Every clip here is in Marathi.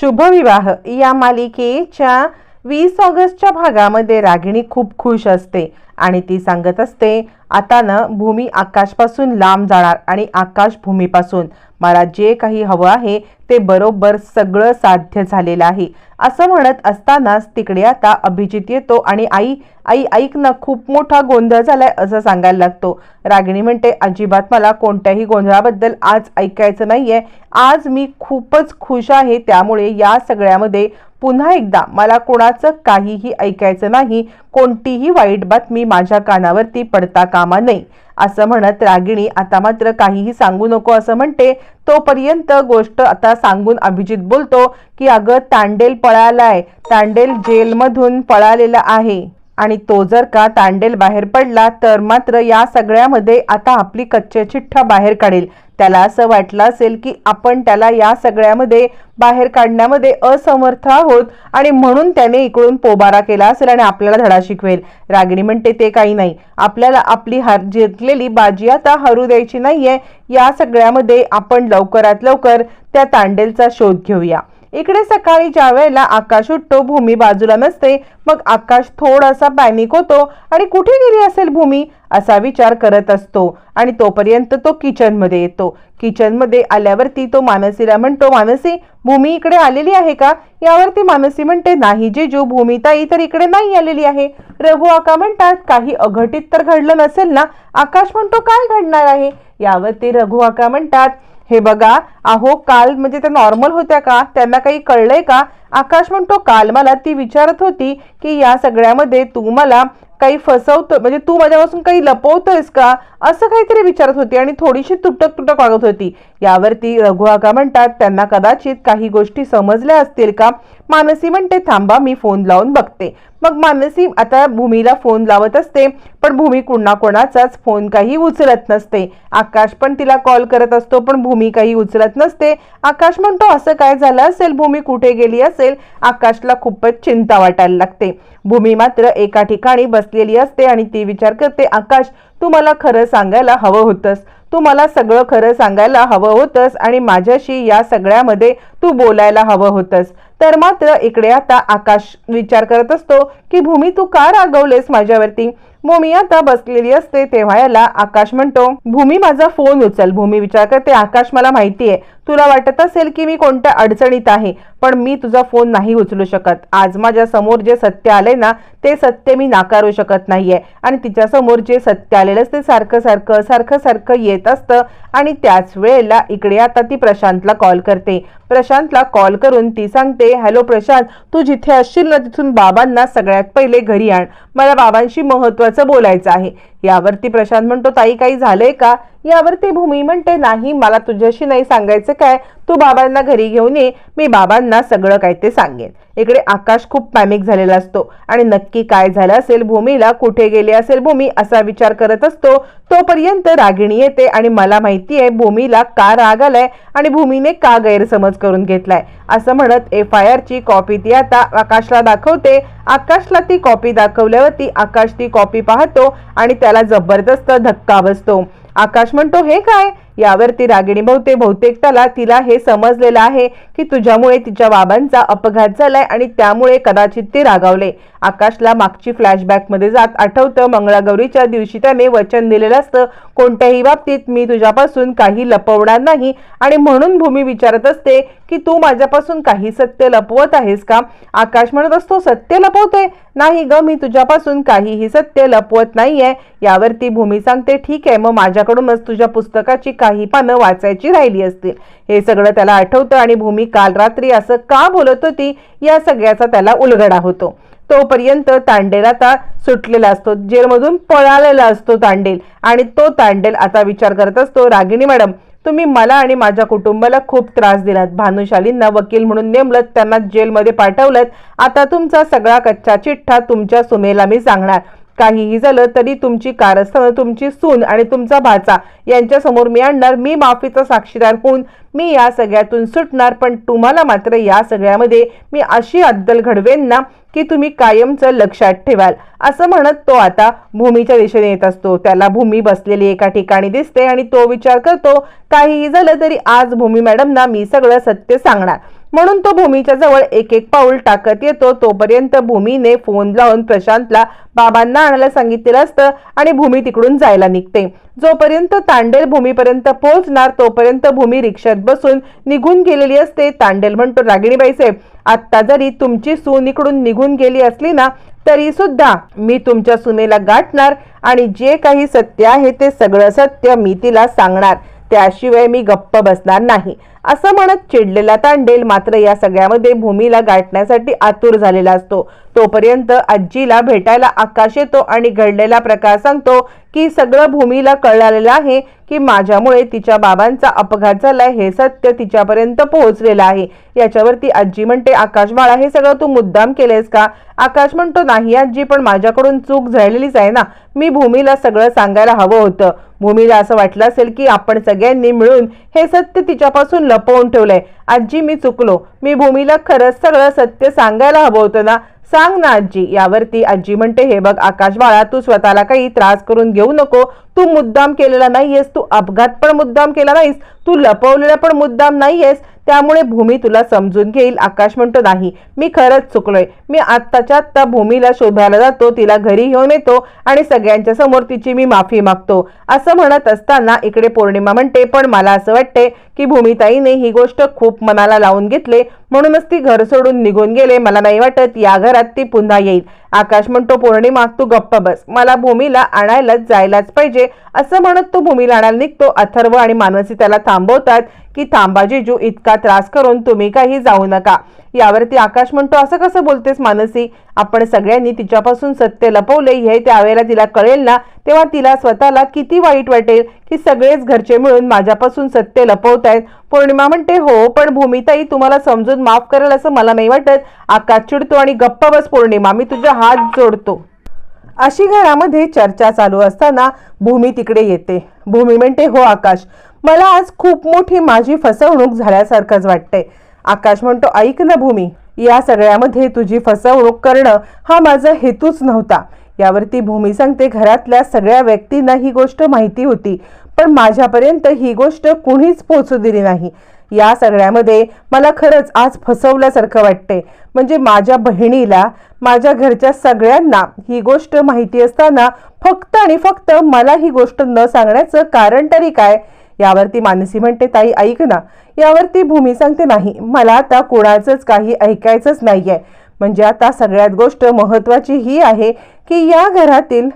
शुभविवाह या मालिकेच्या वीस ऑगस्टच्या भागामध्ये रागिणी खूप खुश असते आणि ती सांगत असते आता ना भूमी आकाशपासून लांब जाणार आणि आकाश भूमीपासून मला जे काही हवं आहे ते बरोबर सगळं साध्य झालेलं आहे. असं म्हणत असतानाच तिकडे आता अभिजित येतो आणि आई आई ऐक ना खूप मोठा गोंधळ झालाय असं सांगायला लागतो. रागिणी म्हणते अजिबात मला कोणत्याही गोंधळाबद्दल आज ऐकायचं नाहीये. आज मी खूपच खुश आहे त्यामुळे या सगळ्यामध्ये पुन्हा एकदा मला कोणाचं काहीही ऐकायचं नाही कोणतीही वाईट बातमी माझ्या कानावरती पडता कामा नये असं म्हणत रागिणी आता मात्र काहीही सांगू नको असं म्हणते. तोपर्यंत गोष्ट आता सांगून अभिजित बोलतो की अगं तांडेल पळालाय. तांडेल जेलमधून पळालेला आहे आणि तो जर का तांडेल बाहेर पडला तर मात्र या सगळ्यामध्ये आता आपली कच्च्या चिठ्ठा बाहेर काढेल. त्याला असं वाटलं असेल की आपण त्याला या सगळ्यामध्ये बाहेर काढण्यामध्ये असमर्थ आहोत आणि म्हणून त्याने इकडून पोबारा केला असेल आणि आपल्याला धडा शिकवेल. रागिणी म्हणते ते काही नाही. आपल्याला आपली हार जिंकलेली बाजी आता हरू द्यायची नाहीये. या सगळ्यामध्ये आपण लवकरात लवकर त्या तांडेलचा शोध घेऊया. इकडे सकाळी ज्या वेळेला आकाश उठतो भूमी बाजूला नसते. मग आकाश थोडासा पॅनिक होतो. आणि कुठे गेली असेल भूमी? असा विचार करत असतो. आणि तोपर्यंत तो किचनमध्ये येतो. किचनमध्ये आल्यावरती तो मानसीला म्हणतो मानसी भूमी इकडे आलेली आहे का? यावरती मानसी म्हणते नाही जेजू भूमिताई तर इकडे नाही आलेली आहे. रघु आका म्हणतात काही अघटित तर घडलं नसेल ना? आकाश म्हणतो काय घडणार आहे? यावरती रघु आका म्हणतात हे बघा अहो काल म्हणजे त्या नॉर्मल होत्या का? त्यांना काही कळलंय का? आकाश म्हणतो काल मला ती विचारत होती की या सगळ्यामध्ये तू मला काही फसवतो म्हणजे तू माझ्यापासून काही लपवतोयस का? असं काहीतरी विचारत होती आणि थोडीशी तुटक तुटक वागत होती. यावरती रघुआका म्हणतात त्यांना कदाचित काही गोष्टी समजल्या असतील का? मानसी म्हणते थांबा मी फोन लावून बघते. मग मानसी आता भूमीला फोन लावत असते पण भूमी कुणा कोणाचाच फोन काही उचलत नसते. आकाश पण तिला कॉल करत असतो पण भूमी काही उचलत नसते. आकाश म्हणतो असं काय झालं असेल? भूमी कुठे गेली असेल? आकाशला खूपच चिंता वाटायला लागते. भूमी मात्र एका ठिकाणी बस बसलेली असते आणि ती विचार करते आकाश तू मला खरं सांगायला हवं होतंस. तू मला सगळं खरं सांगायला हवं होतंस आणि माझ्याशी या सगळ्यामध्ये तू बोलायला हवं होतंस. तर मात्र इकडे आता आकाश विचार करत असतो की भूमी तू का रागवलेस माझ्यावरती? भूमी आता बसलेली असते तेव्हा याला आकाश म्हणतो भूमी माझा फोन उचल. भूमी विचार करते आकाश मला माहिती आहे तुला वाटत असेल की मी कोणत्या अडचणीत आहे पण मी तुझा फोन नाही उचलू शकत. आज माझ्यासमोर जे सत्य आले ना ते सत्य मी नाकारू शकत नाहीये. आणि तिच्या समोर जे सत्य आलेलं ते सारखं सारखं सारखं सारखं येत असतं. आणि त्याच वेळेला इकडे आता ती प्रशांतला कॉल करते. प्रशांतला कॉल करून ती सांगते हॅलो प्रशांत तू जिथे असशील ना तिथून बाबांना सगळ्यात पहिले घरी आण. मला बाबांशी महत्वाचं बोलायचं आहे. यावरती प्रशांत म्हणतो ताई काही झालंय का? यावरती भूमी म्हणते नाही मला तुझ्याशी नाही सांगायचं काय. तू बाबांना घरी घेऊन ये मी बाबांना सगळं काय ते सांगेन. इकडे आकाश खूप पॅमिक झालेला असतो आणि नक्की काय झालं असेल भूमीला कुठे गेले असेल भूमी असा विचार करत असतो. तोपर्यंत रागिणी येते आणि मला माहिती आहे भूमीला का राग आलाय आणि भूमीने का गैरसमज करून घेतलाय. असं म्हणत एफ आय आरची कॉपी ती आता आकाशला दाखवते. आकाशला ती कॉपी दाखवल्यावरती आकाश ती कॉपी पाहतो आणि त्याला जबरदस्त धक्का बसतो. आकाश म्हणतो हे काय? यावरती रागिणी बहुते बहुतेक त्याला तिला हे समजलेलं आहे की तुझ्यामुळे तिच्या बाबांचा अपघात झालाय आणि त्यामुळे कदाचित ते रागावले. आकाशला मागची फ्लॅशबॅकमध्ये जात आठवतं. मंगळागौरीच्या दिवशी त्याने वचन दिलेलं असतं. कोणत्याही बाबतीत मी तुझ्यापासून काही लपवणार नाही. आणि म्हणून भूमी विचारत असते की तू माझ्यापासून काही सत्य लपवत आहेस का? आकाश म्हणत असतो सत्य लपवतोय. नाही ग मी तुझ्यापासून काहीही सत्य लपवत नाहीये. यावरती भूमी सांगते ठीक आहे मग माझ्याकडूनच तुझ्या पुस्तकाची काही पानं वाचायची राहिली असतील. हे सगळं त्याला आठवतं आणि भूमी काल रात्री असं का बोलत होती या सगळ्याचा त्याला उलगडा होतो. तोपर्यंत तांडेल आता सुटलेला असतो. जेलमधून पळालेला असतो तांडेल. आणि तो तांडेल आता विचार करत असतो रागिणी मॅडम तुम्ही मला आणि माझ्या कुटुंबाला खूप त्रास दिलात. भानुशालींना वकील म्हणून नेमलं त्यांना जेलमध्ये पाठवलं आता तुमचा सगळा कच्चा चिठ्ठा तुमच्या सुमेला मी सांगणार. काहीही झालं तरी तुमची कारस्थानं तुमची सून आणि तुमचा भाचा यांच्यासमोर मी आणणार मी माफीचा साक्षीदार होऊन मी या सगळ्यातून सुटणार. पण तुम्हाला मात्र या सगळ्यामध्ये मी अशी अद्दल घडवेन ना की तुम्ही कायमचं लक्षात ठेवाल. असं म्हणत तो आता भूमीच्या दिशेने येत असतो. त्याला भूमी बसलेली एका ठिकाणी दिसते आणि तो विचार करतो काहीही झालं तरी आज भूमी मॅडमना मी सगळं सत्य सांगणार. म्हणून तो भूमीच्या जवळ एक एक पाऊल टाकत येतो. तोपर्यंत भूमीने फोन लावून प्रशांतला बाबांना आणायला सांगितलेलं असतं आणि भूमी तिकडून जायला निघते. जोपर्यंत तांडेल भूमीपर्यंत पोहोचणार तोपर्यंत भूमी रिक्षात बसून निघून गेलेली असते. तांडेल म्हणतो रागिणीबाई साहेब आत्ता जरी तुमची सून इकडून निघून गेली असली ना तरी सुद्धा मी तुमच्या सुनेला गाठणार आणि जे काही सत्य आहे ते सगळं सत्य मी तिला सांगणार. त्याशिवाय मी गप्प बसणार नाही. असं म्हणत चिडलेला तांडेल मात्र या सगळ्यामध्ये भूमीला गाठण्यासाठी आतुर झालेला असतो. तोपर्यंत आजीला भेटायला आकाश येतो आणि घडलेला प्रकार सांगतो की सगळं भूमीला कळालेलं आहे की माझ्यामुळे तिच्या बाबांचा अपघात झालाय हे सत्य तिच्यापर्यंत पोहोचलेलं आहे. याच्यावरती आजी म्हणते आकाश बाळा हे सगळं तू मुद्दाम केलेस का? आकाश म्हणतो नाही आजी पण माझ्याकडून चूक झालेलीच आहे ना. मी भूमीला सगळं सांगायला हवं होतं. भूमीला असं वाटलं असेल की आपण सगळ्यांनी मिळून हे सत्य तिच्यापासून लपवून ठेवलंय. आजी मी चुकलो. मी भूमीला खरंच सगळं सत्य सांगायला हवं होतं ना? सांग ना आजी. यावरती आजी म्हणते हे बघ आकाश बाळा तू स्वतःला काही त्रास करून घेऊ नको. तू मुद्दाम केलेला नाहीयेस तू अपघात पण मुद्दाम केला नाहीस तू लपवलेला पण मुद्दाम नाहीयेस त्यामुळे भूमी तुला समजून घेईल आकाश म्हणतो नाही मी खरंच चुकलोय. मी आत्ताच्या आत्ता भूमीला शोधायला जातो तिला घरी घेऊन येतो आणि सगळ्यांच्या समोर तिची मी माफी मागतो. असं म्हणत असताना इकडे पौर्णिमा म्हणते पण मला असं वाटते की भूमिताईने ही गोष्ट खूप मनाला लावून घेतले म्हणूनच ती घर सोडून निघून गेले. मला नाही वाटत या घरात ती पुन्हा येईल. आकाश म्हणतो पौर्णिमा तू गप्प बस. मला भूमीला आणायलाच जायलाच पाहिजे. असं म्हणत तो भूमीला आणायला निघतो. अथर्व आणि मानसी त्याला थांबवतात. की थांबा जो इतका त्रास करून तुम्ही काही जाऊ नका. यावरती आकाश म्हणतो असं कसं बोलतेस मानसी? आपण सगळ्यांनी तिच्यापासून सत्य लपवले हे त्यावेळेला तिला कळेल ना? तेव्हा तिला स्वतःला किती वाईट वाटेल की सगळेच घरचे मिळून माझ्यापासून सत्य लपवतायत. पौर्णिमा म्हणते हो पण भूमिताई तुम्हाला समजून माफ करेल असं मला नाही वाटत. आकाश चिडतो आणि गप्प बस पौर्णिमा. मी तुझा हात जोडतो. अशी घरामध्ये चर्चा चालू असताना भूमी तिकडे येते. भूमी म्हणते हो आकाश. मला आज खूप मोठी माझी फसवणूक झाल्यासारखंच वाटतंय. आकाश म्हणतो ऐक ना भूमी या सगळ्यामध्ये तुझी फसवणूक करणं हा माझा हेतूच नव्हता. यावरती भूमी सांगते घरातल्या सगळ्या व्यक्तींना ही गोष्ट माहिती होती पण माझ्यापर्यंत ही गोष्ट कुणीच पोचू दिली नाही. या सगळ्यामध्ये मला खरंच आज फसवल्यासारखं वाटते म्हणजे माझ्या बहिणीला माझ्या घरच्या सगळ्यांना ही गोष्ट माहिती असताना फक्त आणि फक्त मला ही गोष्ट न सांगण्याचं कारण तरी काय? यावरती मानसी म्हणते ताई ऐक ना. यावरती भूमी सांगते नाही मला आता कोणाचंच काही ऐकायचंच नाही आहे म्हणजे आता सगळ्यात गोष्ट महत्त्वाची ही आहे की या घरातील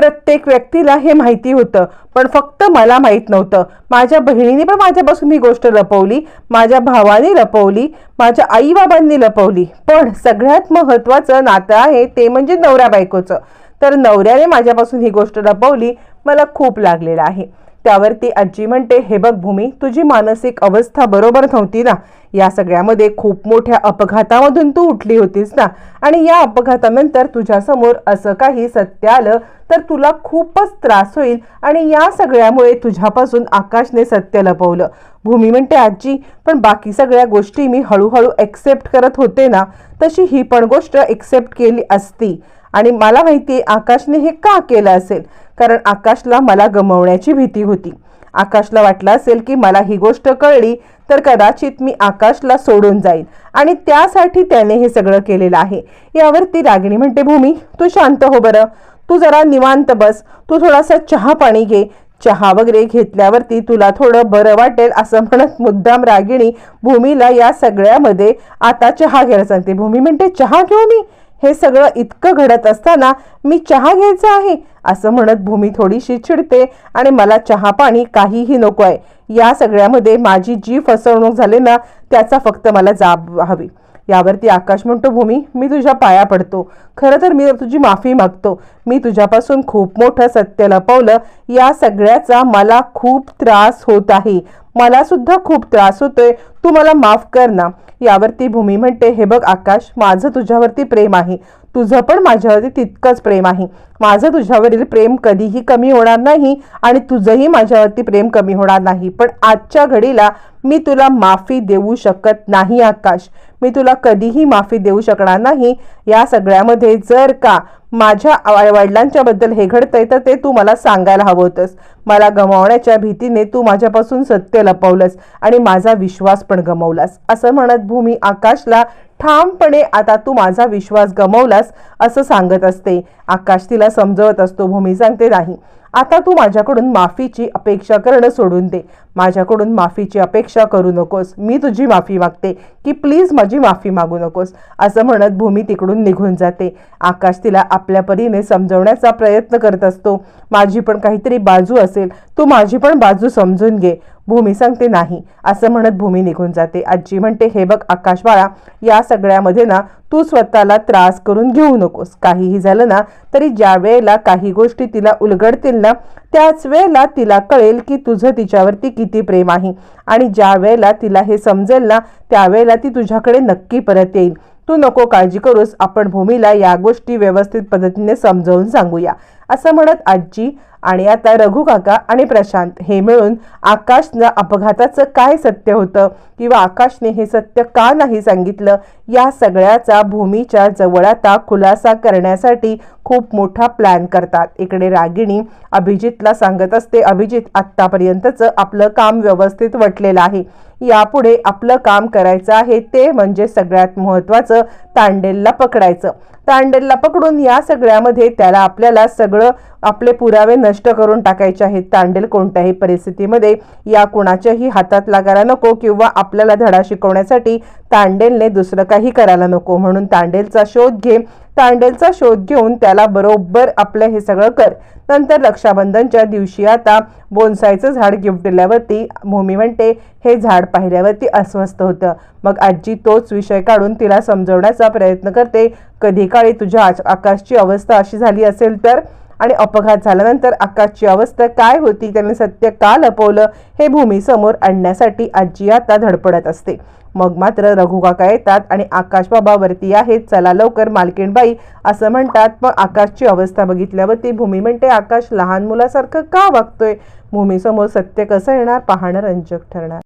प्रत्येक व्यक्तीला हे माहिती होतं. पण फक्त मला माहीत नव्हतं. माझ्या बहिणीने पण माझ्यापासून ही गोष्ट लपवली. माझ्या भावाने लपवली. माझ्या आईबाबांनी लपवली. पण सगळ्यात महत्त्वाचं नातं आहे ते म्हणजे नवऱ्या बायकोचं तर नवऱ्याने माझ्यापासून ही गोष्ट लपवली. मला खूप लागलेलं आहे. त्यावरती आजी म्हणते हे बघ भूमी तुझी मानसिक अवस्था बरोबर नव्हती ना. या सगळ्यामध्ये खूप मोठ्या अपघातामधून तू उठली होतीस ना. आणि या अपघातानंतर तुझ्यासमोर असं काही सत्य आलं तर तुला खूपच त्रास होईल आणि या सगळ्यामुळे तुझ्यापासून आकाशने सत्य लपवलं. भूमी म्हणते आजी पण बाकी सगळ्या गोष्टी मी हळूहळू एक्सेप्ट करत होते ना तशी ही पण गोष्ट एक्सेप्ट केली असती. आणि मला माहिती आकाशने हे का केलं असेल? कारण आकाशला मला गमवण्याची भीती होती. आकाशला वाटलं असेल की मला ही गोष्ट कळली तर कदाचित मी आकाशला सोडून जाईल आणि त्यासाठी त्याने हे सगळं केलेलं आहे. यावरती रागिणी म्हणते भूमी तू शांत हो बरं. तू जरा निवांत बस. तू थोडासा चहा पाणी घे. चहा वगैरे घेतल्यावरती तुला थोडं बरं वाटेल असं म्हणत मुद्दाम रागिणी भूमीला या सगळ्यामध्ये आता चहा घ्यायला सांगते. भूमी म्हणते चहा घेऊ मी? हे सगळं इतकं घडत असताना मी चहा घ्यायचा आहे असं म्हणत भूमी थोडीशी चिडते आणि मला चहा पाणी काहीही नको आहे. या सगळ्यामध्ये माझी जी फसवणूक झाली ना त्याचा फक्त मला जाब हवी. यावरती आकाश म्हणतो भूमी मी तुझ्या पाया पडतो. खरं तर मी तुझी माफी मागतो. मी तुझ्यापासून खूप मोठं सत्य लपवलं. या सगळ्याचा मला खूप त्रास होत आहे. मला सुद्धा खूप त्रास होतोय. तू मला माफ कर ना. यावरती भूमी म्हणते हे बघ आकाश माझं तुझ्यावरती प्रेम आहे. तुझं पण माझ्यावरती तितकंच प्रेम आहे. माझं तुझ्यावरील प्रेम कधीही कमी होणार नाही आणि तुझंही माझ्यावरती प्रेम कमी होणार नाही. पण आजच्या घडीला मी तुला माफी देऊ शकत नाही आकाश. मी तुला कधीही माफी देऊ शकणार नाही. या सगळ्यामध्ये जर का माझ्या वडिलांच्या बद्दल हे घडतंय तर ते तू मला सांगायला हवं होतंस. मला गमावण्याच्या भीतीने तू माझ्यापासून सत्य लपवलंस आणि माझा विश्वास पण गमावलास. असं म्हणत भूमी आकाशला ठामपणे आता तू माझा विश्वास गमावलास असं सांगत असते. आकाश तिला समजवत असतो. भूमी सांगते नाही. आता तू माझ्याकडून माफीची अपेक्षा करणं सोडून दे. माझ्याकडून माफीची अपेक्षा करू नकोस. मी तुझी माफी मागते की प्लीज माझी माफी मागू नकोस. असं म्हणत भूमी तिकडून निघून जाते. आकाश तिला आपल्या परीने समजवण्याचा प्रयत्न करत असतो. माझी पण काहीतरी बाजू असेल. तू माझी पण बाजू समजून घे. भूमी सांगते नाही असं म्हणत भूमी निघून जाते. आजी म्हणते हे बघ आकाश बाळा या सगळ्यामध्ये ना तू स्वतःला त्रास करून घेऊ नकोस. काहीही झालं ना तरी ज्या वेळेला काही गोष्टी तिला उलगडतील ना त्याच वेळेला तिला कळेल की तुझं तिच्यावरती किती प्रेम आहे. आणि ज्या वेळेला तिला हे समजेल ना त्यावेळेला ती तुझ्याकडे नक्की परत येईल. तू नको काळजी करूस. आपण भूमीला या गोष्टी व्यवस्थित पद्धतीने समजावून सांगूया. असं म्हणत आजी आणि आता रघु काका आणि प्रशांत हे मिळून आकाशनं अपघाताचं काय सत्य होतं? किंवा आकाशने हे सत्य का नाही सांगितलं? या सगळ्याचा भूमीच्या जवळ आता खुलासा करण्यासाठी खूप मोठा प्लॅन करतात. इकडे रागिणी अभिजितला सांगत असते अभिजित आत्तापर्यंतचं आपलं काम व्यवस्थित वटलेलं आहे. यापुढे आपलं काम करायचं आहे ते म्हणजे सगळ्यात महत्त्वाचं तांडेलला पकडायचं. तांडेलला पकडून या सगळ्यामध्ये त्याला आपल्याला सगळं आपले पुरावे नष्ट करून टाकायचे आहेत. तांडेल कोणत्याही परिस्थितीमध्ये या कुणाच्याही हातात लागायला नको किंवा आपल्याला धडा शिकवण्यासाठी तांडेलने दुसरं काही करायला नको. म्हणून तांडेलचा शोध घे तांडेलचा शोध घेऊन त्याला बरोबर आपलं हे सगळं कर. नंतर रक्षाबंधनच्या दिवशी आता बोनसायचं झाड गिफ्ट दिल्यावरती भूमी म्हणते हे झाड पाहिल्यावरती अस्वस्थ होतं. मग आजी तोच विषय काढून तिला समजवण्याचा प्रयत्न करते. कधी काळी तुझ्या आज- आकाशची अवस्था अशी झाली असेल तर? आणि अपघात झाल्यानंतर आकाशची अवस्था काय होती? त्याने सत्य का लपवलं? हे भूमीसमोर आणण्यासाठी आजी आता धडपडत असते. मग मात्र रघुकाका येतात आणि आकाश वरती आहेत चला लवकर मालकीणबाई असं म्हणतात. मग आकाशची अवस्था बघितल्यावरती भूमी म्हणते आकाश लहान मुलासारखं का वागतोय? भूमीसमोर सत्य कसं येणार? पाहणं रंजक ठरणार.